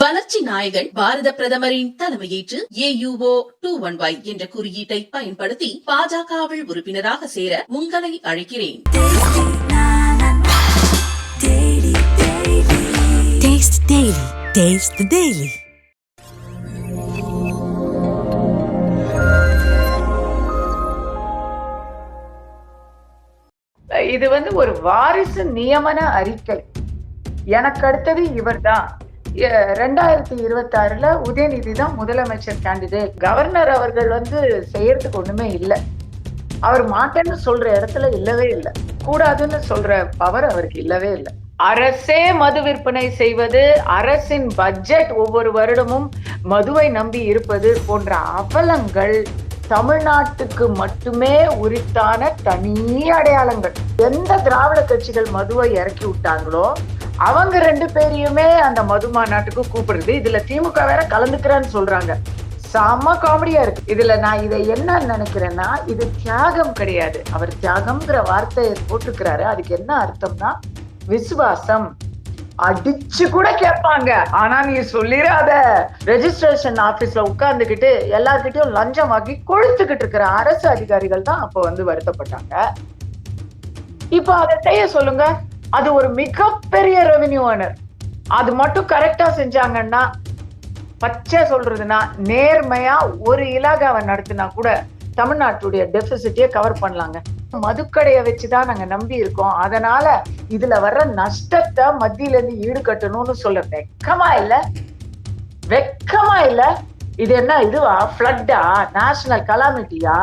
வளர்ச்சி நாயகன் பாரத பிரதமரின் தலைமையேற்று ஏயுஓ டூ ஒன் ஒய் என்ற குறியீட்டை பயன்படுத்தி பாஜகவில் உறுப்பினராக சேர உங்களை அழைக்கிறேன் Taste Daily. Taste the Daily. இது வந்து ஒரு வாரிசு நியமன அறிக்கை எனக்கு அடுத்தது இவர்தான் ரெண்டாயிரத்தி இருபத்தி ஆறுல உதயநிதி தான் முதலமைச்சர் கேண்டிடேட் கவர்னர் அவர்கள் வந்து செய்யறதுக்கு ஒண்ணுமே இல்லை. அவர் மாட்டேன்னு சொல்ற இடத்துல இல்லவே இல்லை. கூடாதுன்னு சொல்ற பவர் அவருக்கு இல்லவே இல்லை. அரசே மது விற்பனை செய்வது அரசின் பட்ஜெட் ஒவ்வொரு வருடமும் மதுவை நம்பி இருப்பது போன்ற அவலங்கள் தமிழ்நாட்டுக்கு மட்டுமே உரித்தான தனி அடையாளங்கள். எந்த திராவிட கட்சிகள் மதுவை இறக்கி விட்டாங்களோ அவங்க ரெண்டு பேரையுமே அந்த மது மாநாட்டுக்கு கூப்பிடுறது. இதுல திமுக வேற கலந்துக்கிறான்னு சொல்றாங்க. செம காமெடியா இருக்கு. இதுல நான் இதை என்ன நினைக்கிறேன்னா இது தியாகம் கிடையாது. அவர் தியாகம்ங்கிற வார்த்தையை போட்டுக்கிறாரு அதுக்கு என்ன அர்த்தம்னா விசுவாசம். அடிச்சு கூட கேட்பாங்க. ஆனா நீ சொல்லிடாத. ரெஜிஸ்ட்ரேஷன் ஆபீஸ்ல உட்கார்ந்துகிட்டு எல்லார்கிட்டயும் லஞ்சம் வாங்கி கொழுத்துக்கிட்டு இருக்கிற அரசு அதிகாரிகள் தான் அப்ப வந்து வருத்தப்பட்டாங்க. இப்போ அதை செய்ய சொல்லுங்க. அது ஒரு மிகப்பெரிய ரெவென்யூ ஓனர் அது மட்டும் கரெக்டா செஞ்சாங்கன்னா பச்சை சொல்றதுன்னா நேர்மையா ஒரு இலாகாவை நடத்தினா கூட தமிழ்நாட்டுடைய டெபிசிட்டியை கவர் பண்ணலாங்க. மதுக்கடையை வச்சுதான் நாங்க நம்பி இருக்கோம். அதனால இதுல வர்ற நஷ்டத்தை மத்தியில இருந்து ஈடுகட்டணும்னு சொல்ல வெக்கமா இல்ல. வெக்கமா இல்ல. இது என்ன இதுவா? ஃப்ளட்டா நேஷனல் கலாமிட்டியா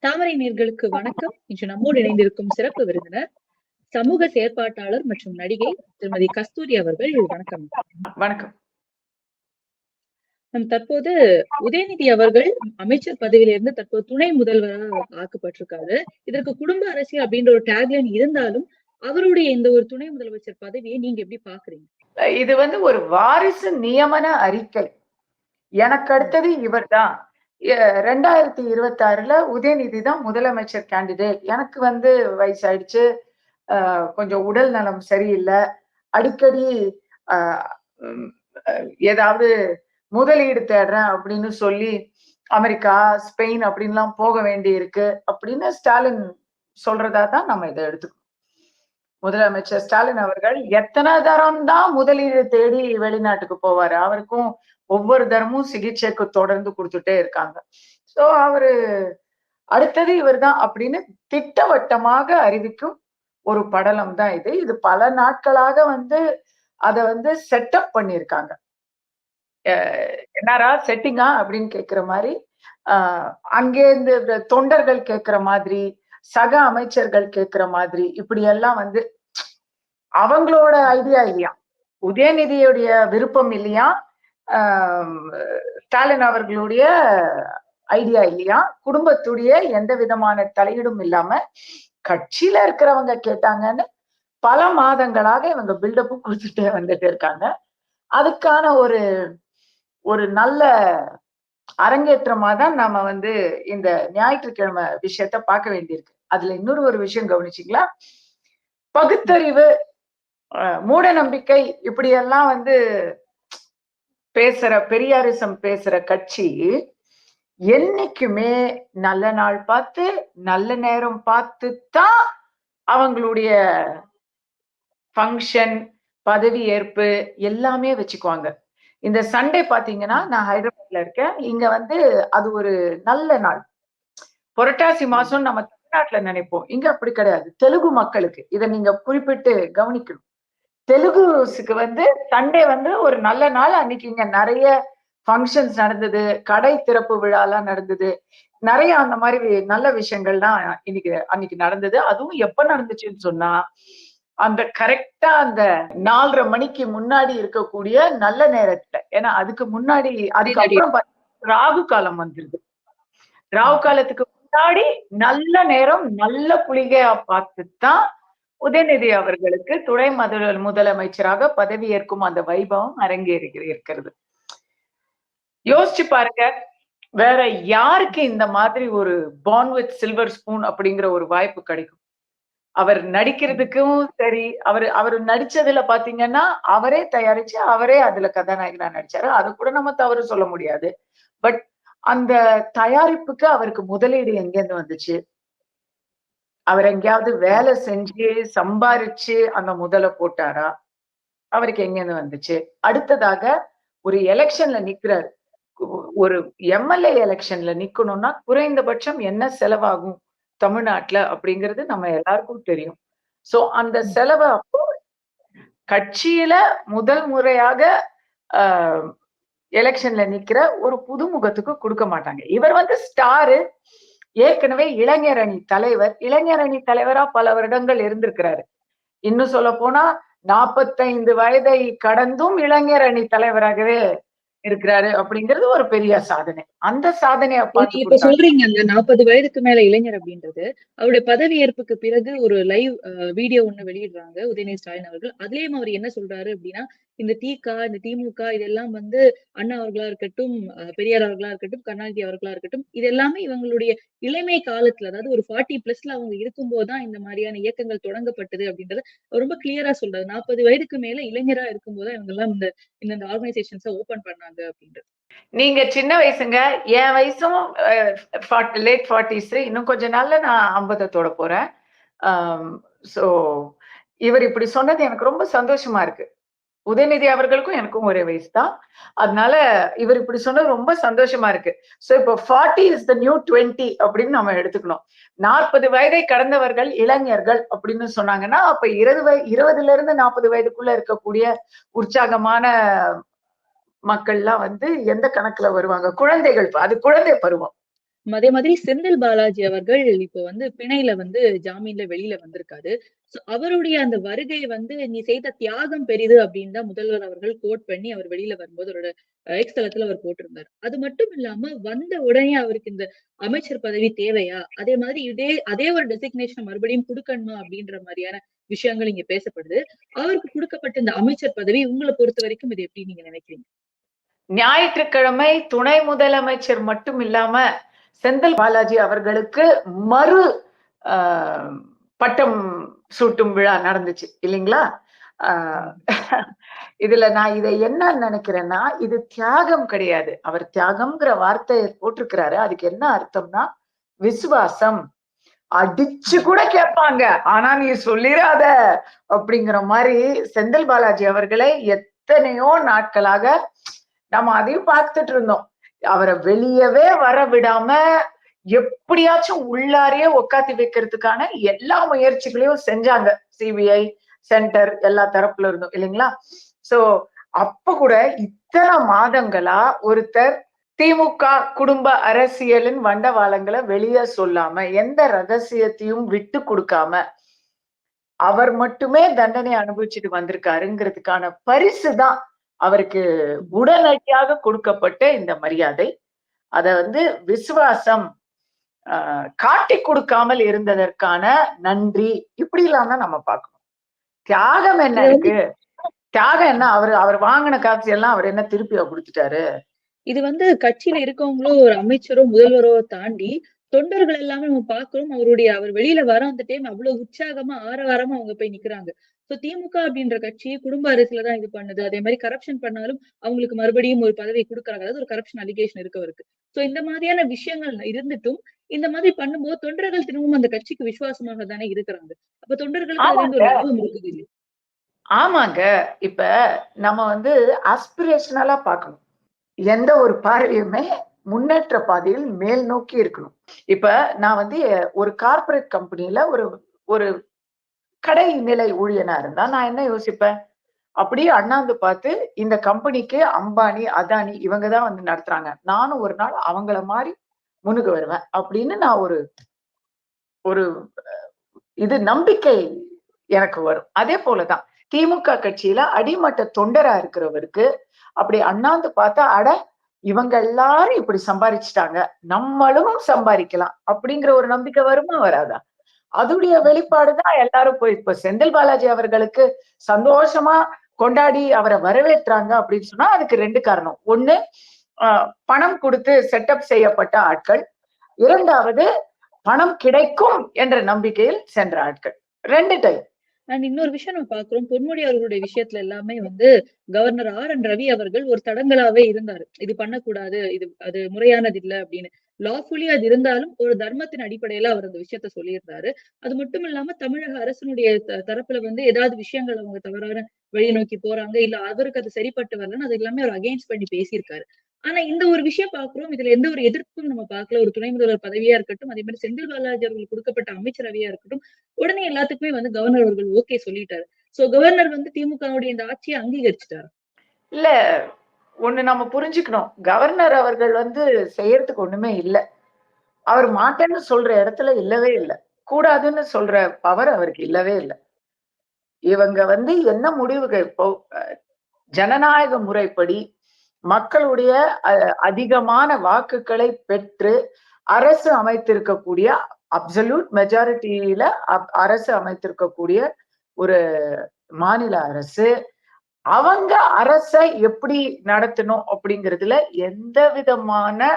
தாமரை நேர்களுக்கு வணக்கம். இன்று நம்மோடு இணைந்திருக்கும் சிறப்பு விருந்தினர் சமூக செயற்பாட்டாளர் மற்றும் நடிகை திருமதி கஸ்தூரி அவர்கள். வணக்கம். வணக்கம். நம் தற்போது உதயநிதி அவர்கள் அமைச்சர் பதவியிலிருந்து தற்போது துணை முதல்வராக ஆக்கப்பட்டிருக்காரு. இதற்கு குடும்ப அரசியல் அப்படின்ற ஒரு டேக்லைன் இருந்தாலும் அவருடைய இந்த ஒரு துணை முதலமைச்சர் பதவியை நீங்க எப்படி பாக்குறீங்க? இது வந்து ஒரு வாரிசு நியமன அறிக்கை. எனக்கு அடுத்தது இவர்தான். எ- ரெண்டாயிரத்தி இருபத்தி ஆறுல உதயநிதி தான் முதலமைச்சர் கேண்டிடேட் எனக்கு வந்து வயசாயிடுச்சு. கொஞ்சம் உடல் நலம் சரியில்லை. அடிக்கடி அஹ் ஏதாவது முதலீடு தேடுறேன் அப்படின்னு சொல்லி அமெரிக்கா ஸ்பெயின் அப்படின்லாம் போக வேண்டி இருக்கு அப்படின்னு ஸ்டாலின் சொல்றதா தான் நம்ம இதை எடுத்துக்கணும். முதலமைச்சர் ஸ்டாலின் அவர்கள் எத்தனை தரம் தான் முதலீடு தேடி வெளிநாட்டுக்கு போவாரு. அவருக்கும் ஒவ்வொரு தரமும் சிகிச்சைக்கு தொடர்ந்து கொடுத்துட்டே இருக்காங்க. ஸோ அவரு அடுத்தது இவர்தான் அப்படின்னு திட்டவட்டமாக அறிவிக்கும் ஒரு படலம் தான் இது. இது பல நாட்களாக வந்து அதை வந்து செட்டப் பண்ணியிருக்காங்க. அஹ் செட்டிங்கா அப்படின்னு கேக்குற மாதிரி ஆஹ் அங்கே இருந்து தொண்டர்கள் கேக்குற மாதிரி சக அமைச்சர்கள் கேக்குற மாதிரி இப்படி எல்லாம் வந்து அவங்களோட ஐடியா இல்லையா? உதயநிதியுடைய விருப்பம் இல்லையா? ஸ்டாலின் அவர்களுடைய ஐடியா இல்லையா? குடும்பத்துடைய எந்த விதமான தலையீடும் இல்லாம கட்சியில இருக்கிறவங்க கேட்டாங்கன்னு பல மாதங்களாக இவங்க பில்டப்பும் கொடுத்துட்டே வந்துட்டு இருக்காங்க. அதுக்கான ஒரு ஒரு நல்ல அரங்கேற்றமா தான் நாம வந்து இந்த ஞாயிற்றுக்கிழமை விஷயத்த பார்க்க வேண்டியிருக்கு. அதுல இன்னொரு ஒரு விஷயம் கவனிச்சிங்களா? பகுத்தறிவு மூட நம்பிக்கை இப்படியெல்லாம் வந்து பேசுற பெரியாரிசம் பேசுற கட்சி என்னைக்குமே நல்ல நாள் பார்த்து நல்ல நேரம் பார்த்து தான் அவங்களுடைய ஃபங்க்ஷன் பதவி ஏற்பு எல்லாமே வச்சுக்குவாங்க. இந்த சண்டே பாத்தீங்கன்னா நான் ஹைதராபாத்ல இருக்கேன். இங்க வந்து அது ஒரு நல்ல நாள். புரட்டாசி மாசம் நம்ம தமிழ்நாட்டுல நினைப்போம். இங்க அப்படி கிடையாது. தெலுங்கு மக்களுக்கு இதை நீங்க குறிப்பிட்டு கவனிக்கணும். தெலுங்குஸுக்கு வந்து சண்டே வந்து ஒரு நல்ல நாள். அன்னைக்கு இங்க நிறைய ஃபங்க்ஷன்ஸ் நடந்தது. கடை திறப்பு விழாலாம் நடந்தது. நிறைய அந்த மாதிரி நல்ல விஷயங்கள்லாம் இன்னைக்கு அன்னைக்கு நடந்தது. அதுவும் எப்ப நடந்துச்சுன்னு சொன்னா அந்த கரெக்டா அந்த நாலரை மணிக்கு முன்னாடி இருக்கக்கூடிய நல்ல நேரத்துல. ஏன்னா அதுக்கு முன்னாடி அதுக்கப்புறம் ராகு காலம் வந்துருது. ராகு காலத்துக்கு முன்னாடி நல்ல நேரம் நல்ல புலிகையா பார்த்து தான் உதயநிதி அவர்களுக்கு துணை முதல் முதலமைச்சராக பதவி ஏற்கும் அந்த வைபவம் அரங்கேறி இருக்கிறது. யோசிச்சு பாருங்க வேற யாருக்கு இந்த மாதிரி ஒரு பான் வித் சில்வர் ஸ்பூன் அப்படிங்கிற ஒரு வாய்ப்பு கிடைக்கும்? அவர் நடிக்கிறதுக்கும் சரி அவர் அவர் நடிச்சதுல பாத்தீங்கன்னா அவரே தயாரிச்சு அவரே அதுல கதாநாயகனா நடிச்சாரு. அது கூட நம்ம தவறு சொல்ல முடியாது. பட் அந்த தயாரிப்புக்கு அவருக்கு முதலீடு எங்கேருந்து வந்துச்சு? அவர் எங்கேயாவது வேலை செஞ்சு சம்பாரிச்சு அந்த முதல போட்டாரா? அவருக்கு எங்கேருந்து வந்துச்சு? அடுத்ததாக ஒரு எலெக்ஷன்ல நிக்கிறார். ஒரு எம்எல்ஏ எலெக்ஷன்ல நிக்கணும்னா குறைந்தபட்சம் என்ன செலவாகும் தமிழ்நாட்டுல அப்படிங்கிறது நம்ம எல்லாருக்கும் தெரியும். சோ அந்த செலவை அப்போ கட்சியில முதல் முறையாக எலெக்ஷன்ல நிக்கிற ஒரு புதுமுகத்துக்கு கொடுக்க மாட்டாங்க. இவர் வந்து ஸ்டாரு. ஏற்கனவே இளைஞர் அணி தலைவர் இளைஞர் அணி தலைவரா பல வருடங்கள் இருந்திருக்கிறாரு. இன்னும் சொல்ல போனா நாற்பத்தைந்து வயதை கடந்தும் இளைஞர் அணி தலைவராகவே இருக்கிறாரு அப்படிங்கிறது ஒரு பெரிய சாதனை. அந்த சாதனையை இப்ப. சொல்றீங்க அந்த நாற்பது வயதுக்கு மேல இளைஞர் அப்படின்றது அவருடைய பதவி ஏற்புக்கு பிறகு ஒரு லைவ் வீடியோ ஒண்ணு வெளியிடுறாங்க உதயநிதி ஸ்டாலின் அவர்கள். அதுலயும் அவர் என்ன சொல்றாரு அப்படின்னா இந்த திக இந்த திமுக இதெல்லாம் வந்து அண்ணா அவர்களா இருக்கட்டும் பெரியார் அவர்களா இருக்கட்டும் கருணாநிதி அவர்களா இருக்கட்டும் இது எல்லாமே இவங்களுடைய இளமை காலத்துல அதாவது ஒரு ஃபார்ட்டி பிளஸ்ல அவங்க இருக்கும்போதுதான் இந்த மாதிரியான இயக்கங்கள் தொடங்கப்பட்டது அப்படின்றத ரொம்ப கிளியரா சொல்றாரு. நாற்பது வயதுக்கு மேல இளைஞரா இருக்கும்போது இவங்க எல்லாம் இந்த இந்த ஆர்கனைசேஷன்ஸை ஓபன் பண்ணாங்க அப்படின்றது. நீங்க சின்ன வயசுங்க என் வயசும் லேட் ஃபார்ட்டிஸ் இன்னும் கொஞ்ச நாள்ல நான் ஐம்பதத்தோட போறேன். ஸோ இவர் இப்படி சொன்னது எனக்கு ரொம்ப சந்தோஷமா இருக்கு. உதயநிதி அவர்களுக்கும் எனக்கும் ஒரே வயசு தான். அதனால இவர் இப்படி சொன்னது ரொம்ப சந்தோஷமா இருக்கு. ஸோ இப்போ forty is the new twenty அப்படின்னு நம்ம எடுத்துக்கணும். நாற்பது வயதை கடந்தவர்கள் இளைஞர்கள் அப்படின்னு சொன்னாங்கன்னா அப்ப இருபது வய இருபதுல இருந்து நாற்பது வயதுக்குள்ள இருக்கக்கூடிய உற்சாகமான மக்கள்லாம் வந்து எந்த கணக்குல வருவாங்க? குழந்தைகள் அது குழந்தை பருவம். அதே மாதிரி செந்தில் பாலாஜி அவர்கள் இப்போ வந்து பிணையில வந்து ஜாமீன்ல வெளியில வந்திருக்காரு. அவருடைய அந்த வருகை வந்து நீ செய்த தியாகம் பெரிது அப்படின்னு தான் முதல்வர் அவர்கள் கோட் பண்ணி அவர் வெளியில வரும்போது அவரோட எக்ஸ் தளத்துல அவர் போட்டிருந்தார். அது மட்டும் இல்லாம வந்த உடனே அவருக்கு இந்த அமைச்சர் பதவி தேவையா? அதே மாதிரி இதே அதே ஒரு டெசிக்னேஷன் மறுபடியும் கொடுக்கணுமா? அப்படின்ற மாதிரியான விஷயங்கள் இங்க பேசப்படுது. அவருக்கு கொடுக்கப்பட்ட இந்த அமைச்சர் பதவி உங்களை பொறுத்த வரைக்கும் இது எப்படி நீங்க நினைக்கிறீங்க? ஞாயிற்றுக்கிழமை துணை முதலமைச்சர் மட்டும் இல்லாம செந்தில் பாலாஜி அவர்களுக்கு மறு ஆஹ், பட்டம் சூட்டும் விழா நடந்துச்சு இல்லைங்களா? ஆஹ், இதுல நான் இதை என்ன நினைக்கிறேன்னா இது தியாகம் கிடையாது. அவர் தியாகம்ங்கிற வார்த்தையை போட்டிருக்கிறாரு. அதுக்கு என்ன அர்த்தம்னா விசுவாசம். அடிச்சு கூட கேட்பாங்க. ஆனா நீ சொல்லிடாத அப்படிங்கிற மாதிரி செந்தில் பாலாஜி அவர்களை எத்தனையோ நாட்களாக நம்ம அதையும் பார்த்துட்டு இருந்தோம். அவரை வெளியவே வர விடாம எப்படியாச்சும் உள்ளாரையே உக்காத்தி வைக்கிறதுக்கான எல்லா முயற்சிகளையும் செஞ்சாங்க. சிபிஐ சென்டர் எல்லா தரப்புல இருந்தும் இல்லைங்களா? சோ அப்ப கூட இத்தனை மாதங்களா ஒருத்தர் திமுக குடும்ப அரசியலின் வண்டவாளங்களை வெளியே சொல்லாம எந்த ரகசியத்தையும் விட்டு கொடுக்காம அவர் மட்டுமே தண்டனை அனுபவிச்சுட்டு வந்திருக்காருங்கிறதுக்கான பரிசு தான் அவருக்கு உடனடியாக கொடுக்கப்பட்ட இந்த மரியாதை. அத வந்து விசுவாசம் ஆஹ் காட்டி கொடுக்காமல் இருந்ததற்கான நன்றி இப்படி எல்லாம் தான் நம்ம பார்க்கணும். தியாகம் என்ன இருக்கு? தியாகம் என்ன? அவர் அவர் வாங்கின காசு எல்லாம் அவர் என்ன திருப்பி கொடுத்துட்டாரு? இது வந்து கட்சியில இருக்கவங்களோ ஒரு அமைச்சரோ முதல்வரோ தாண்டி தொண்டர்கள் எல்லாமே நம்ம பாக்குறோம் அவருடைய அவர் வெளியில வர அந்த டைம் அவ்வளவு உற்சாகமா ஆரவாரமா அவங்க போய் நிக்கிறாங்க. சோ திமுக அப்படின்ற கட்சி குடும்ப அரசியல தான் இது பண்ணுது. அதே மாதிரி கரப்ஷன் பண்ணாலும் அவங்களுக்கு மறுபடியும் ஒரு பதவி கொடுக்குறாங்க. அதாவது ஒரு கரப்ஷன் அலிகேஷன் இருக்கு அவருக்கு சோ இந்த மாதிரியான விஷயங்கள் இருந்துட்டும் இந்த மாதிரி பண்ணும்போது தொண்டர்கள் திரும்பவும் அந்த கட்சிக்கு விசுவாசமாக தானே இருக்கிறாங்க. அப்ப தொண்டர்களுக்கு ஒரு லாபம் இருக்குது இல்லையா? ஆமாங்க. இப்ப நம்ம வந்து ஆஸ்பிரேஷனலா பார்க்கணும். எந்த ஒரு பார்வையுமே முன்னேற்ற பாதையில் மேல் நோக்கி இருக்கணும். இப்ப நான் வந்து ஒரு கார்ப்பரேட் கம்பெனில ஒரு ஒரு கடை நிலை ஊழியனா இருந்தா நான் என்ன யோசிப்பேன்? அப்படியே அண்ணாந்து பார்த்து இந்த கம்பெனிக்கு அம்பானி அதானி இவங்க தான் வந்து நடத்துறாங்க. நானும் ஒரு நாள் அவங்கள மாதிரி முன்னுக்கு வருவேன் அப்படின்னு நான் ஒரு ஒரு இது நம்பிக்கை எனக்கு வரும். அதே போலதான் திமுக கட்சியில அடிமட்ட தொண்டரா இருக்கிறவருக்கு அப்படி அண்ணாந்து பார்த்தா அட இவங்க எல்லாரும் இப்படி சம்பாரிச்சிட்டாங்க நம்மளும் சம்பாதிக்கலாம் அப்படிங்கிற ஒரு நம்பிக்கை வருமா வராதா? அதுடைய வெளிப்பாடுதான் எல்லாரும் போய் இப்ப செந்தில் பாலாஜி அவர்களுக்கு சந்தோஷமா கொண்டாடி அவரை வரவேற்றாங்க அப்படின்னு சொன்னா அதுக்கு ரெண்டு காரணம். ஒண்ணு ஆஹ், பணம் கொடுத்து செட்டப் செய்யப்பட்ட ஆட்கள். இரண்டாவது பணம் கிடைக்கும் என்ற நம்பிக்கையில் சென்ற ஆட்கள். ரெண்டு டைம் அண்ட் இன்னொரு விஷயம் நம்ம பாக்குறோம் பொன்முடி அவர்களுடைய விஷயத்துல எல்லாமே வந்து கவர்னர் ஆர் என் ரவி அவர்கள் ஒரு தடங்களாவே இருந்தாரு. இது பண்ணக்கூடாது இது அது முறையானது இல்ல அப்படின்னு. லாஃபுல்லி அது இருந்தாலும் ஒரு தர்மத்தின் அடிப்படையில அவர் அந்த விஷயத்த சொல்லியிருந்தாரு. அது மட்டும் இல்லாம தமிழக அரசினுடைய தரப்புல வந்து ஏதாவது விஷயங்கள் அவங்க தவறான வழியை நோக்கி போறாங்க இல்ல அவருக்கு அது சரிப்பட்டு வரலன்னு அது எல்லாமே அவர் அகெயின்ஸ்ட் பண்ணி பேசியிருக்காரு. ஆனா இந்த ஒரு விஷயம் பாக்குறோம் இதுல எந்த ஒரு எதிர்ப்பும் நம்ம பார்க்கல ஒரு துணை முதல்வர் பதவியா இருக்கட்டும் அதே மாதிரி செந்தில் பாலாஜி அவர்களுக்கு கொடுக்கப்பட்ட அமைச்சரவையா இருக்கட்டும் உடனே எல்லாத்துக்குமே வந்து கவர்னர் அவர்கள் ஓகே சொல்லிட்டாரு. சோ கவர்னர் வந்து திமுகவுடைய இந்த ஆட்சியை அங்கீகரிச்சிட்டாரு? இல்ல ஒண்ணு நம்ம புரிஞ்சுக்கணும். கவர்னர் அவர்கள் வந்து செய்யறதுக்கு ஒண்ணுமே இல்ல. அவர் மாட்டேன்னு சொல்ற இடத்துல இல்லவே இல்ல. கூடாதுன்னு சொல்ற பவர் அவருக்கு இல்லவே இல்ல. இவங்க வந்து என்ன முடிவுகள்? இப்போ ஜனநாயக முறைப்படி மக்களுடைய அஹ், அதிகமான வாக்குகளை பெற்று அரசு அமைத்திருக்கக்கூடிய அப்சல்யூட் மெஜாரிட்டியில அரசு அமைத்திருக்கக்கூடிய ஒரு மாநில அரசு அவங்க அரச எப்படி நடத்தணும் அப்படிங்கிறதுல எந்த விதமான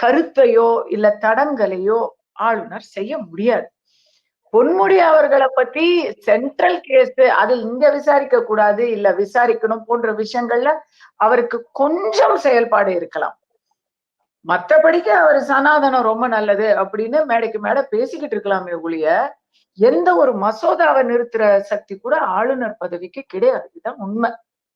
கருத்தையோ இல்ல தடங்கலையோ ஆளுநர் செய்ய முடியாது. பொன்முடி அவர்களை பத்தி சென்ட்ரல் கேஸ் அது இங்க விசாரிக்க கூடாது இல்ல விசாரிக்கணும் போன்ற விஷயங்கள்ல அவருக்கு கொஞ்சம் செயல்பாடு இருக்கலாம். மத்தபடிக்கு அவர் சனாதனம் ரொம்ப நல்லது அப்படின்னு மேடைக்கு மேடை பேசிக்கிட்டு இருக்கலாமே ஒழிய எந்த ஒரு மசோதாவை நிறுத்துற சக்தி கூட ஆளுநர் பதவிக்கு கிடையாது. இதுதான் உண்மை.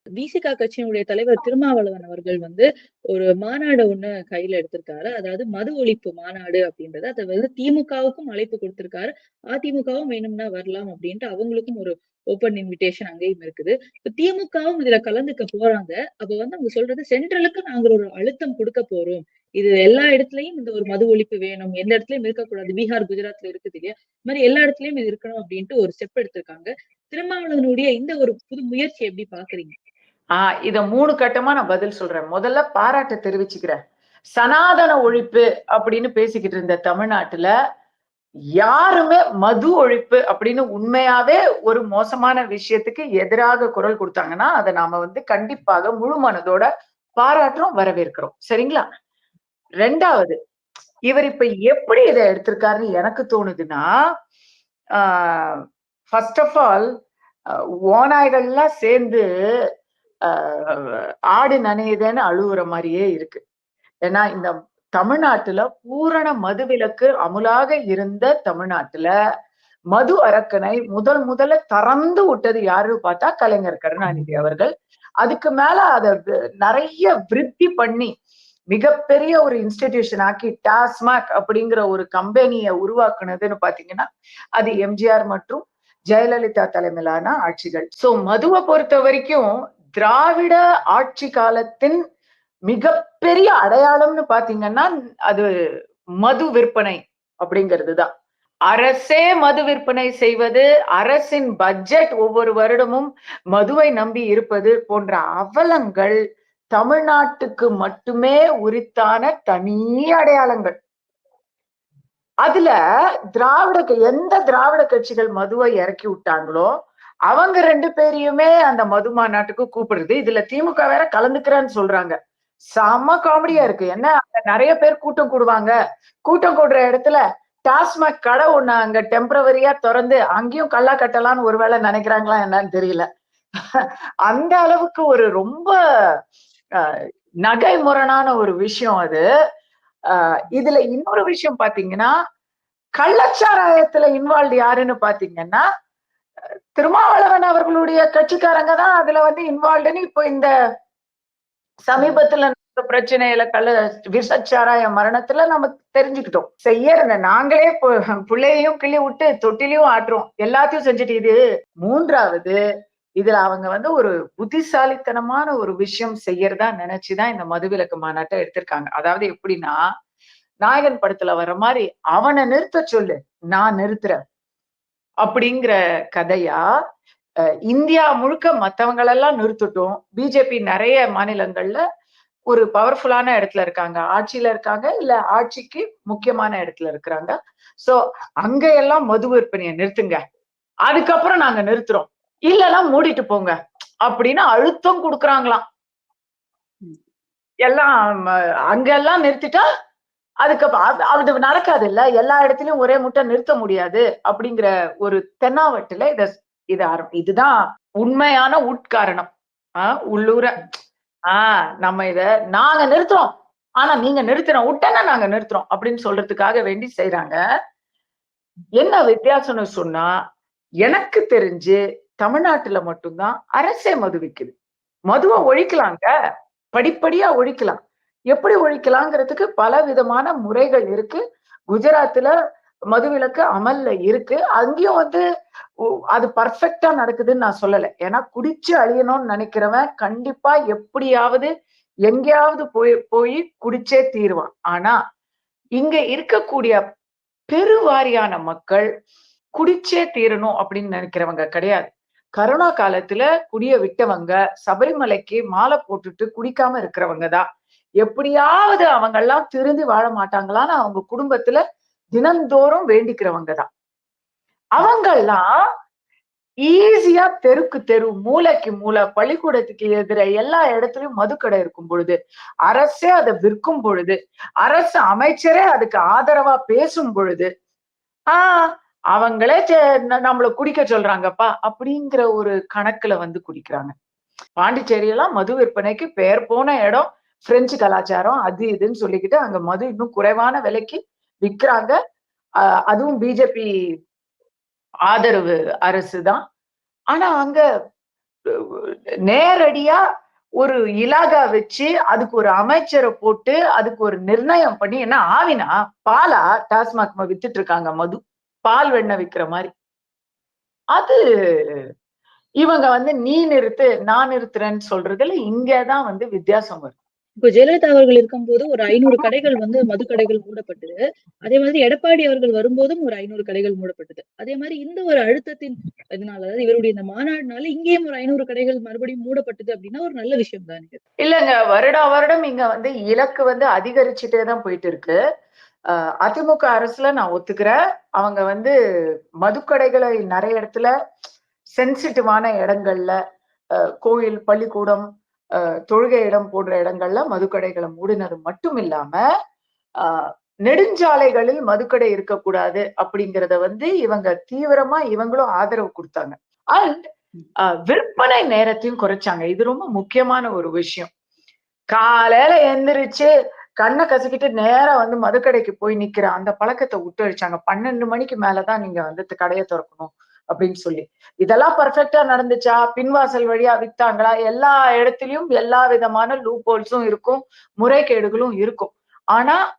விசிகா கட்சியினுடைய தலைவர் திருமாவளவன் அவர்கள் வந்து ஒரு மாநாடு ஒண்ணு கையில எடுத்திருக்காரு. அதாவது மது ஒழிப்பு மாநாடு அப்படின்றது அதை வந்து திமுகவுக்கும் அழைப்பு கொடுத்திருக்காரு. அதிமுகவும் வேணும்னா வரலாம் அப்படின்ட்டு அவங்களுக்கும் ஒரு ஓப்பன் இன்விடேஷன் அங்கேயும் இருக்குது. இப்ப திமுகவும் இதுல கலந்துக்க போறாங்க. அப்ப வந்து அவங்க சொல்றது சென்ட்ரலுக்கு நாங்க ஒரு அழுத்தம் கொடுக்க போறோம். இது எல்லா இடத்துலயும் இந்த ஒரு மது ஒழிப்பு வேணும். எந்த இடத்துலயும் இருக்கக்கூடாது. பீகார் குஜராத்ல இருக்குது இல்லையா? இந்த மாதிரி எல்லா இடத்துலயும் இது இருக்கணும் அப்படின்ட்டு ஒரு ஸ்டெப் எடுத்திருக்காங்க. திருமாவளவனுடைய இந்த ஒரு புது முயற்சி எப்படி பாக்குறீங்க? ஆஹ் இத மூணு கட்டமா நான் பதில் சொல்றேன். முதல்ல பாராட்ட தெரிவிச்சுக்கிறேன். சனாதன ஒழிப்பு அப்படின்னு பேசிக்கிட்டு இருந்த தமிழ்நாட்டுல யாருமே மது ஒழிப்பு அப்படின்னு உண்மையாவே ஒரு மோசமான விஷயத்துக்கு எதிராக குரல் கொடுத்தாங்கன்னா அதை நாம வந்து கண்டிப்பாக முழு மனதோட பாராட்டுறோம் வரவேற்கிறோம். சரிங்களா? ரெண்டாவது இவர் இப்ப எப்படி இதை எடுத்திருக்காருன்னு எனக்கு தோணுதுன்னா ஃபர்ஸ்ட் ஆஃப் ஆல் ஓநாய்கள்லாம் சேர்ந்து ஆஹ் ஆடு நனையுதுன்னு அழுகுற மாதிரியே இருக்கு. ஏன்னா இந்த தமிழ்நாட்டுல பூரண மதுவிலக்கு அமுலாக இருந்த தமிழ்நாட்டுல மது அரக்கனை முதல் முதல்ல திறந்து விட்டது யாருன்னு பார்த்தா கலைஞர் கருணாநிதி அவர்கள். அதுக்கு மேல அதை நிறைய விருத்தி பண்ணி மிகப்பெரிய ஒரு இன்ஸ்டிடியூஷன் ஆக்கி டாஸ்மாக் அப்படிங்கிற ஒரு கம்பெனியை உருவாக்குனதுன்னு பாத்தீங்கன்னா அது எம்ஜிஆர் மற்றும் ஜெயலலிதா தலைமையிலான ஆட்சிகள். சோ மதுவை பொறுத்த வரைக்கும் திராவிட ஆட்சி காலத்தின் மிகப்பெரிய அடையாளம்னு பாத்தீங்கன்னா அது மது விற்பனை அப்படிங்கிறது தான். அரசே மது விற்பனை செய்வது அரசின் பட்ஜெட் ஒவ்வொரு வருடமும் மதுவை நம்பி இருப்பது போன்ற அவலங்கள் தமிழ்நாட்டுக்கு மட்டுமே உரித்தான தனி அடையாளங்கள். அதுல திராவிட எந்த திராவிட கட்சிகள் மதுவை இறக்கி விட்டாங்களோ அவங்க ரெண்டு பேரையுமே அந்த மது மாநாட்டுக்கு கூப்பிடுறது. இதுல திமுக வேற கலந்துக்கிறேன்னு சொல்றாங்க. செம காமெடியா இருக்கு. என்ன அங்க நிறைய பேர் கூட்டம் கூடுவாங்க. கூட்டம் கூடுற இடத்துல டாஸ்மாக் கடை ஒண்ணு அங்க டெம்பரவரியா திறந்து அங்கேயும் கல்லா கட்டலாம்னு ஒருவேளை நினைக்கிறாங்களா என்னன்னு தெரியல. அந்த அளவுக்கு ஒரு ரொம்ப நகை முரணான ஒரு விஷயம் அது. அஹ், இதுல இன்னொரு விஷயம் பாத்தீங்கன்னா கள்ளச்சாராயத்துல இன்வால்வ் யாருன்னு பாத்தீங்கன்னா திருமாவளவன் அவர்களுடைய கட்சிக்காரங்க தான் அதுல வந்து இன்வால்வ்டுன்னு இப்போ இந்த சமீபத்துல பிரச்சனையில கள்ள விஷச்சாராய மரணத்துல நம்ம தெரிஞ்சுக்கிட்டோம். செய்யறத நாங்களே பிள்ளையையும் கிள்ளி விட்டு தொட்டிலையும் ஆட்டுறோம். எல்லாத்தையும் செஞ்சுட்டு இது மூன்றாவது இதுல அவங்க வந்து ஒரு புத்திசாலித்தனமான ஒரு விஷயம் செய்யறதா நினைச்சுதான் இந்த மதுவிலக்கு மாநாட்டை எடுத்திருக்காங்க. அதாவது எப்படின்னா நாயகன் படத்துல வர்ற மாதிரி அவனை நிறுத்த சொல்லு நான் நிறுத்துறேன். அப்படிங்கிற கதையா அஹ் இந்தியா முழுக்க மத்தவங்களெல்லாம் நிறுத்தட்டும். பிஜேபி நிறைய மாநிலங்கள்ல ஒரு பவர்ஃபுல்லான இடத்துல இருக்காங்க. ஆட்சியில இருக்காங்க இல்ல ஆட்சிக்கு முக்கியமான இடத்துல இருக்கிறாங்க. சோ அங்க எல்லாம் மது விற்பனையை நிறுத்துங்க. அதுக்கப்புறம் நாங்க நிறுத்துறோம். இல்லைன்னா மூடிட்டு போங்க. அப்படின்னு அழுத்தம் கொடுக்குறாங்களாம். எல்லாம் அங்கெல்லாம் நிறுத்திட்டா அதுக்கு அது- நடக்காது இல்ல எல்லா இடத்துலயும் ஒரே முட்டை நிறுத்த முடியாது அப்படிங்கிற ஒரு தென்னாவட்டுல இத இது ஆரம் இதுதான் உண்மையான உட்காரணம். ஆஹ் உள்ளூர. ஆஹ் நம்ம இத நாங்க நிறுத்துறோம். ஆனா நீங்க நிறுத்துறோம் உட்டன நாங்க நிறுத்துறோம் அப்படின்னு சொல்றதுக்காக வேண்டி செய்யறாங்க என்ன வித்தியாசம்னு சொன்னா எனக்கு தெரிஞ்சு தமிழ்நாட்டுல மட்டும்தான் அரசே மது விற்குது மதுவை ஒழிக்கலாங்க. படிப்படியா ஒழிக்கலாம். எப்படி ஒழிக்கலாங்கிறதுக்கு பல விதமான முறைகள் இருக்கு. குஜராத்ல மதுவிலக்கு அமல்ல இருக்கு. அங்கேயும் வந்து அது பர்ஃபெக்டா நடக்குதுன்னு நான் சொல்லலை. ஏன்னா குடிச்சு அழியணும்னு நினைக்கிறவன் கண்டிப்பா எப்படியாவது எங்கேயாவது போய் போய் குடிச்சே தீருவான். ஆனா இங்க இருக்கக்கூடிய பெருவாரியான மக்கள் குடிச்சே தீரணும் அப்படின்னு நினைக்கிறவங்க கிடையாது. கரோனா காலத்துல குடிய விட்டவங்க சபரிமலைக்கு மாலை போட்டுட்டு குடிக்காம இருக்கிறவங்க தான். எப்படியாவது அவங்க எல்லாம் திருந்தி வாழ மாட்டாங்களான்னு அவங்க குடும்பத்துல தினந்தோறும் வேண்டிக்கிறவங்க தான். அவங்கெல்லாம் ஈஸியா தெருக்கு தெரு மூலைக்கு மூலை பள்ளிக்கூடத்துக்கு எதிர எல்லா இடத்துலயும் மதுக்கடை இருக்கும் பொழுது அரசே அதை விற்கும் பொழுது அரசு அமைச்சரே அதுக்கு ஆதரவா பேசும் பொழுது ஆஹ் அவங்களே சே- நம்மள குடிக்க சொல்றாங்கப்பா அப்படிங்கிற ஒரு கணக்குல வந்து குடிக்கிறாங்க. பாண்டிச்சேரி எல்லாம் மது விற்பனைக்கு பெயர் போன இடம் பிரெஞ்சு கலாச்சாரம் அது இதுன்னு சொல்லிக்கிட்டு அங்க மது இன்னும் குறைவான விலைக்கு விற்கிறாங்க. அதுவும் பிஜேபி ஆதரவு அரசு தான். ஆனா அங்க நேரடியா ஒரு இலாகா வச்சு அதுக்கு ஒரு அமைச்சரை போட்டு அதுக்கு ஒரு நிர்ணயம் பண்ணி என்ன ஆவினா பாலா டாஸ்மாக் வித்துட்டு இருக்காங்க மது. பால் வெண்ணெய் விக்கிற மாதிரி. அது இவங்க வந்து நீ நிறுத்து நான் நிறுத்துறேன்னு சொல்றதுல இங்கதான் வந்து வித்தியாசம் வருது இப்போ ஜெயலலிதா அவர்கள் இருக்கும்போது ஒரு ஐநூறு கடைகள் வந்து மது கடைகள் மூடப்பட்டது. அதே மாதிரி எடப்பாடி அவர்கள் வரும்போதும் ஒரு ஐநூறு கடைகள் மூடப்பட்டது. அதே மாதிரி இந்த ஒரு அழுத்தத்தின் இதனால அதாவது இவருடைய இந்த மாநாடுனால இங்கேயும் ஒரு ஐநூறு கடைகள் மறுபடியும் மூடப்பட்டது அப்படின்னா ஒரு நல்ல விஷயம் தானே. இல்லைங்க வருடா வருடம் இங்க வந்து இலக்கு வந்து அதிகரிச்சுட்டே தான் போயிட்டு இருக்கு. அதிமுக அரசுல நான் ஒத்துக்கிறேன். அவங்க வந்து மதுக்கடைகளை நிறைய இடத்துல சென்சிட்டிவான இடங்கள்ல அஹ் கோயில் பள்ளிக்கூடம் அஹ் தொழுகை இடம் போன்ற இடங்கள்ல மதுக்கடைகளை மூடினது மட்டும் இல்லாம ஆஹ் நெடுஞ்சாலைகளில் மதுக்கடை இருக்கக்கூடாது அப்படிங்கிறத வந்து இவங்க தீவிரமா இவங்களும் ஆதரவு கொடுத்தாங்க. அண்ட் விற்பனை நேரத்தையும் குறைச்சாங்க. இது ரொம்ப முக்கியமான ஒரு விஷயம். காலையில எந்திரிச்சு கண்ணை கசிக்கிட்டு நேரா வந்து மதுக்கடைக்கு போய் நிக்கிற அந்த பழக்கத்தை விட்டு அழிச்சாங்க பன்னெண்டு மணிக்கு மேலதான் நீங்க வந்து கடையை திறக்கணும் அப்படின்னு சொல்லி. இதெல்லாம் பர்ஃபெக்டா நடந்துச்சா? பின்வாசல் வழியா வித்தாங்களா? எல்லா இடத்துலயும் எல்லா விதமான லூப் ஹோல்ஸும் இருக்கும் முறைகேடுகளும் இருக்கும். ஆனா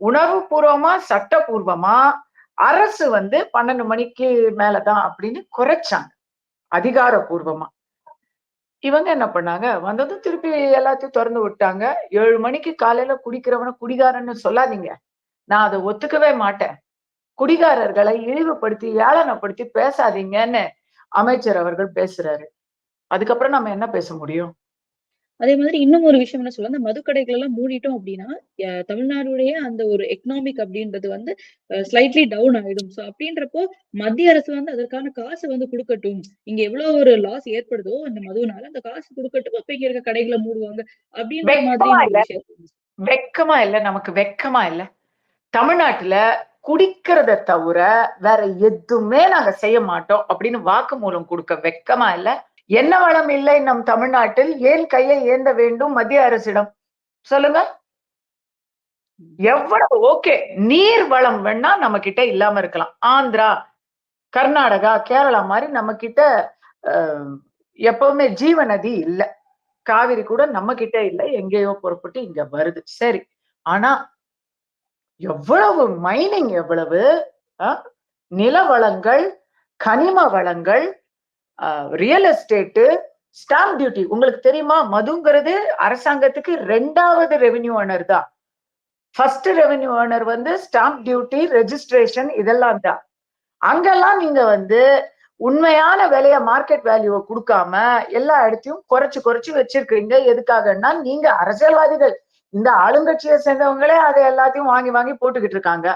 உணர்வுபூர்வமா சட்டபூர்வமா அரசு வந்து பன்னெண்டு மணிக்கு மேலதான் அப்படின்னு குறைச்சாங்க. அதிகாரப்பூர்வமா இவங்க என்ன பண்ணாங்க? வந்ததும் திருப்பி எல்லாத்தையும் திறந்து விட்டாங்க. ஏழு மணிக்கு காலையில குடிக்கிறவன குடிகாரன்னு சொல்லாதீங்க. நான் அதை ஒத்துக்கவே மாட்டேன். குடிகாரர்களை இழிவுபடுத்தி ஏளனப்படுத்தி பேசாதீங்கன்னு அமைச்சர் அவர்கள் பேசுறாரு. அதுக்கப்புறம் நம்ம என்ன பேச முடியும்? அதே மாதிரி இன்னும் ஒரு விஷயம் என்ன சொல்ல அந்த மதுக்கடைகள் எல்லாம் மூடிட்டோம் அப்படின்னா தமிழ்நாடுடைய அந்த ஒரு எக்கனாமிக் அப்படின்றது வந்து ஸ்லைட்லி டவுன் ஆயிடும். சோ அப்படின்றப்போ மத்திய அரசு வந்து அதற்கான காசு வந்து கொடுக்கட்டும். இங்க எவ்வளவு ஒரு லாஸ் ஏற்படுதோ அந்த மதுவினால அந்த காசு கொடுக்கட்டும். அப்ப இங்க இருக்க கடைகளை மூடுவாங்க. அப்படின்ற மாதிரி வெக்கமா இல்ல? நமக்கு வெக்கமா இல்ல. தமிழ்நாட்டுல குடிக்கிறத தவிர வேற எதுவுமே நாங்க செய்ய மாட்டோம் அப்படின்னு வாக்குமூலம் கொடுக்க வெக்கமா இல்ல. என்ன வளம் இல்லை நம் தமிழ்நாட்டில்? ஏன் கையை ஏந்த வேண்டும் மத்திய அரசிடம்? சொல்லுங்க. எவ்வளவு ஓகே. நீர் வளம் வேணா நம்ம கிட்ட இல்லாம இருக்கலாம். ஆந்திரா கர்நாடகா கேரளா மாதிரி நம்ம கிட்ட எப்பவுமே ஜீவநதி இல்ல. காவிரி கூட நம்ம கிட்ட இல்ல. எங்கேயோ புறப்பட்டு இங்க வருது. சரி. ஆனா எவ்வளவு மைனிங் எவ்வளவு? நில வளங்கள் கனிம வளங்கள் ரியல் எஸ்டேட்டு ஸ்டாம்ப் டியூட்டி உங்களுக்கு தெரியுமா? மதுங்கிறது அரசாங்கத்துக்கு ரெண்டாவது ரெவென்யூ ஓனர் தான். ஃபர்ஸ்ட் ரெவென்யூ ஓனர் வந்து ஸ்டாம்ப் டியூட்டி ரெஜிஸ்ட்ரேஷன் இதெல்லாம் தான். அங்கெல்லாம் நீங்க வந்து உண்மையான விலைய மார்க்கெட் வேல்யூவை கொடுக்காம எல்லா இடத்தையும் குறைச்சு குறைச்சு வச்சிருக்கீங்க எதுக்காகன்னா நீங்க அரசியல்வாதிகள். இந்த ஆளுங்கட்சியை சேர்ந்தவங்களே அதை எல்லாத்தையும் வாங்கி வாங்கி போட்டுக்கிட்டு இருக்காங்க.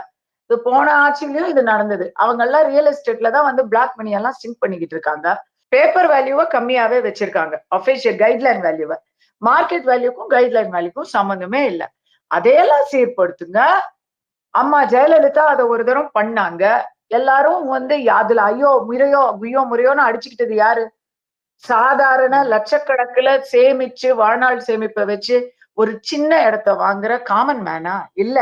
இது போன ஆட்சியிலயும் இது நடந்தது. அவங்க எல்லாம் ரியல் எஸ்டேட்ல தான் வந்து பிளாக் மணி எல்லாம் ஸ்டிங் பண்ணிக்கிட்டு இருக்காங்க. பேப்பர் வேல்யூவை கம்மியாவே வச்சிருக்காங்க. அஃபிஷியல் கைட்லைன் வேல்யூவை மார்க்கெட் வேல்யூக்கும் கைட்லைன் வேல்யூக்கும் சம்மந்தமே இல்லை. அதையெல்லாம் சீர்படுத்துங்க. அம்மா ஜெயலலிதா அதை ஒரு தரம் பண்ணாங்க. எல்லாரும் வந்து அதுல ஐயோ முறையோ குய்யோ முறையோன்னு அடிச்சுக்கிட்டது யாரு? சாதாரண லட்சக்கணக்குல சேமிச்சு வாழ்நாள் சேமிப்பை வச்சு ஒரு சின்ன இடத்த வாங்குற காமன் மேனா இல்ல.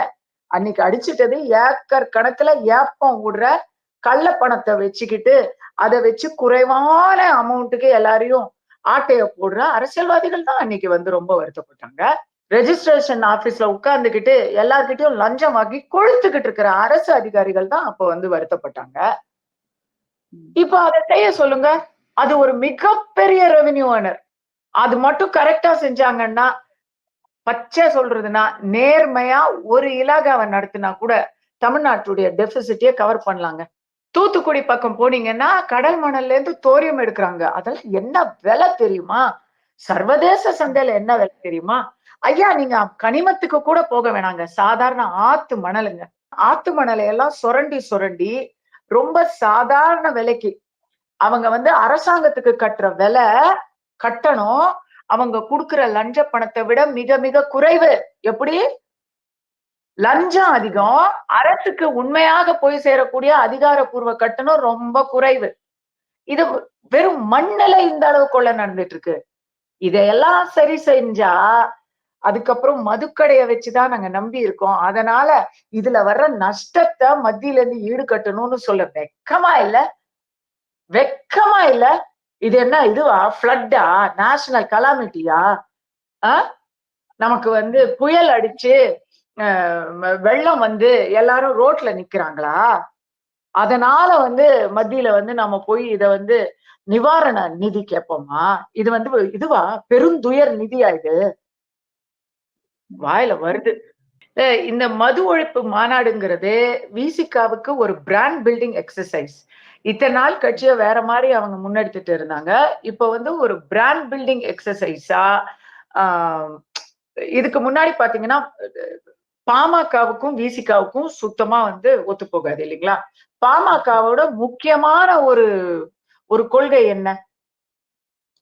அன்னைக்கு அடிச்சிட்டது ஏக்கர் கணக்குல ஏப்பம் விடுற கள்ள பணத்தை வச்சுக்கிட்டு அதை வச்சு குறைவான அமௌண்ட்டுக்கு எல்லாரையும் ஆட்டைய போடுற அரசியல்வாதிகள் தான் அன்னைக்கு வந்து ரொம்ப வருத்தப்பட்டாங்க. ரெஜிஸ்ட்ரேஷன் ஆபீஸ்ல உட்கார்ந்துகிட்டு எல்லார்கிட்டயும் லஞ்சம் வாங்கி கொழுத்துக்கிட்டு இருக்கிற அரசு அதிகாரிகள் தான் அப்ப வந்து வருத்தப்பட்டாங்க. இப்ப அதை செய்ய சொல்லுங்க. அது ஒரு மிகப்பெரிய ரெவன்யூ ஏர்னர் அது மட்டும் கரெக்டா செஞ்சாங்கன்னா பச்சை சொல்றதுன்னா நேர்மையா ஒரு இலாகாவை நடத்தினா கூட தமிழ்நாட்டுடைய டெபிசிட்டியை கவர் பண்ணலாங்க. தூத்துக்குடி பக்கம் போனீங்கன்னா கடல் மணல்ல இருந்து தோரியம் எடுக்கிறாங்க. அதெல்லாம் என்ன விலை தெரியுமா? சர்வதேச சந்தையில என்ன விலை தெரியுமா? ஐயா நீங்க கனிமத்துக்கு கூட போக வேணாங்க. சாதாரண ஆத்து மணலுங்க. ஆத்து மணலை எல்லாம் சுரண்டி சுரண்டி ரொம்ப சாதாரண விலைக்கு அவங்க வந்து அரசாங்கத்துக்கு கட்டுற விலை கட்டணும். அவங்க கொடுக்கிற லஞ்ச பணத்தை விட மிக மிக குறைவு. எப்படி? லஞ்சம் அதிகம். அரசுக்கு உண்மையாக போய் சேரக்கூடிய அதிகாரப்பூர்வ கட்டணம் ரொம்ப குறைவு. இது வெறும் மண்ணில இந்த அளவு கொள்ள நடந்துட்டு இருக்கு இதையெல்லாம் சரி செஞ்சா அதுக்கப்புறம் மதுக்கடையை வச்சுதான் நாங்க நம்பி இருக்கோம். அதனால இதுல வர்ற நஷ்டத்தை மத்தியில இருந்து ஈடுகட்டணும்னு சொல்ல வெக்கமா இல்ல. வெக்கமா இல்ல. இது என்ன இதுவா ஃப்ளட்டா நேஷனல் கலாமிட்டியா நமக்கு வந்து புயல் அடிச்சு வெள்ளம் வந்து எல்லாரும் ரோட்ல நிக்கிறாங்களா? அதனால வந்து மத்தியில வந்து நம்ம போய் இத வந்து நிவாரண நிதி கேட்போமா இது வந்து இதுவா? பெருந்துயர் நிதியா இது? வாயில வருது. இந்த மது ஒழிப்பு மாநாடுங்கிறது விசிகாவுக்கு ஒரு பிராண்ட் பில்டிங் எக்ஸசைஸ் இத்தனை நாள் கட்சியை வேற மாதிரி அவங்க முன்னெடுத்துட்டு இருந்தாங்க. இப்போ வந்து ஒரு பிராண்ட் பில்டிங் எக்ஸசைஸா இதுக்கு முன்னாடி பாத்தீங்கன்னா பாமகவுக்கும் விசிகாவுக்கும் சுத்தமா வந்து ஒத்து போகாது இல்லைங்களா? பாமகவோட முக்கியமான ஒரு ஒரு கொள்கை என்ன?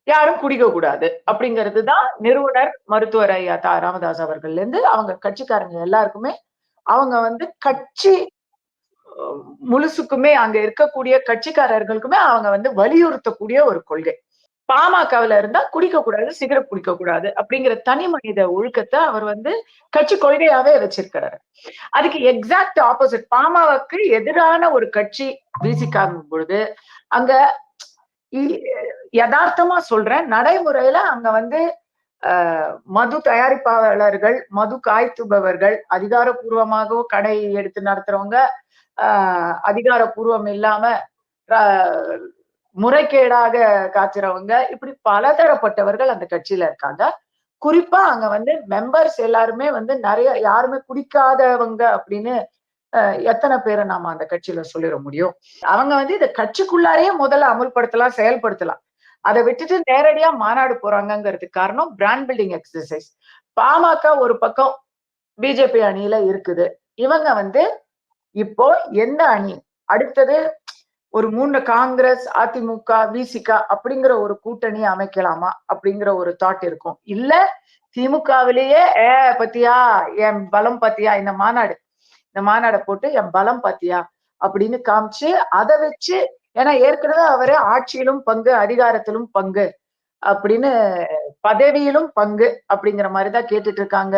யாரும் குடிக்க கூடாது. அப்படிங்கிறது தான் நிறுவனர் மருத்துவர் ஐயா தா ராமதாஸ் அவர்கள்ல இருந்து அவங்க கட்சிக்காரங்க எல்லாருக்குமே அவங்க வந்து கட்சி முழுசுக்குமே அங்க இருக்கக்கூடிய கட்சிக்காரர்களுக்குமே அவங்க வந்து வலியுறுத்தக்கூடிய ஒரு கொள்கை. பாமகவுல இருந்தா குடிக்க கூடாது சிகரெட் குடிக்க கூடாது அப்படிங்கிற தனி மனித ஒழுக்கத்தை அவர் வந்து கட்சி கொள்கையாவே வச்சிருக்கிறாரு. அதுக்கு எக்ஸாக்ட் ஆப்போசிட் பாமாவுக்கு எதிரான ஒரு கட்சி வீசிக்காகும் பொழுது அங்க யதார்த்தமா சொல்றேன். நடைமுறையில அங்க வந்து மது தயாரிப்பாளர்கள் மது காய்த்துபவர்கள் அதிகாரப்பூர்வமாக கடை எடுத்து நடத்துறவங்க ஆஹ் அதிகாரப்பூர்வம் இல்லாம முறைகேடாக காத்துறவங்க இப்படி பலதரப்பட்டவர்கள் அந்த கட்சியில இருக்காங்க. குறிப்பா அங்க வந்து மெம்பர்ஸ் எல்லாருமே வந்து நிறைய யாருமே குடிக்காதவங்க அப்படின்னு எத்தனை பேரை நாம அந்த கட்சியில சொல்லிட முடியும்? அவங்க வந்து இதை கட்சிக்குள்ளாரையே முதல்ல அமுல்படுத்தலாம் செயல்படுத்தலாம். அதை விட்டுட்டு நேரடியா மாநாடு போறாங்கிறது காரணம் பிராண்ட் பில்டிங் எக்ஸசைஸ் பாமக ஒரு பக்கம் பிஜேபி அணியில இருக்குது. இவங்க வந்து இப்போ எந்த அணி? அடுத்தது ஒரு மூணு காங்கிரஸ் அதிமுக விசிக அப்படிங்கிற ஒரு கூட்டணி அமைக்கலாமா அப்படிங்கிற ஒரு தாட் இருக்கும். இல்ல திமுகவிலேயே ஏ பத்தியா? என் பலம் பத்தியா? இந்த மாநாடு. இந்த மாநாடை போட்டு என் பலம் பாத்தியா? அப்படின்னு காமிச்சு அதை வச்சு ஏன்னா ஏற்கனவே அவரு ஆட்சியிலும் பங்கு அதிகாரத்திலும் பங்கு அப்படின்னு பதவியிலும் பங்கு அப்படிங்கிற மாதிரிதான் கேட்டுட்டு இருக்காங்க.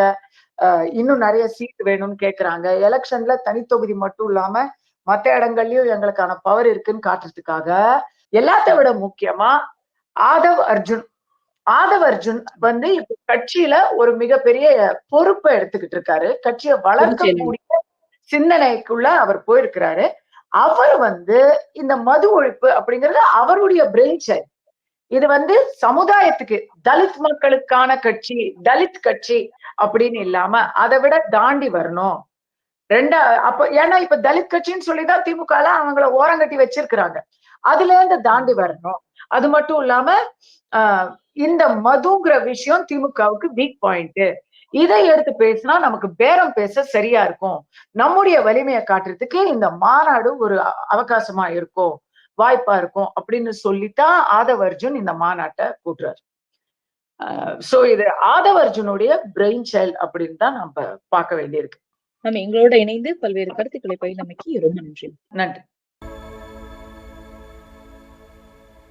இன்னும் நிறைய சீட் வேணும்னு கேக்குறாங்க. எலெக்ஷன்ல தனித்தொகுதி மட்டும் இல்லாம மத்த இடங்கள்லயும் எங்களுக்கான பவர் இருக்குன்னு காட்டுறதுக்காக எல்லாத்த விட முக்கியமா ஆதவ் அர்ஜுன். ஆதவ் அர்ஜுன் வந்து இப்ப கட்சியில ஒரு மிகப்பெரிய பொறுப்பை எடுத்துக்கிட்டு இருக்காரு. கட்சியை வளர்க்கக்கூடிய சிந்தனைக்குள்ள அவர் போயிருக்கிறாரு. அவர் வந்து இந்த மது ஒழிப்பு அப்படிங்கிறது அவருடைய பிரெயின் சைல்ட் இது வந்து சமுதாயத்துக்கு தலித் மக்களுக்கான கட்சி தலித் கட்சி அப்படின்னு இல்லாம அதை விட தாண்டி வரணும். ரெண்டா அப்ப ஏன்னா இப்ப தலித் கட்சின்னு சொல்லிதான் திமுக அவங்கள ஓரங்கட்டி வச்சிருக்கிறாங்க. அதுல இருந்து தாண்டி வரணும். அது மட்டும் இல்லாம ஆஹ் இந்த மதுங்கிற விஷயம் திமுகவுக்கு வீக் பாயிண்ட் இதை எடுத்து பேசினா நமக்கு பேரம் பேச சரியா இருக்கும். நம்முடைய வலிமையை காட்டுறதுக்கு இந்த மாநாடு ஒரு அவகாசமா இருக்கும் வாய்ப்பா இருக்கும் அப்படின்னு சொல்லித்தான் ஆதவ அர்ஜுன் இந்த மாநாட்டை கூட்டுறாரு. சோ இது ஆதவ அர்ஜுனுடைய பிரெயின் சைல்ட் அப்படின்னு தான் நம்ம பார்க்க வேண்டியிருக்கு. மேம் எங்களோட இணைந்து பல்வேறு கருத்துக்களை பகிர்ந்தமைக்கு ரொம்ப நன்றி. நன்றி.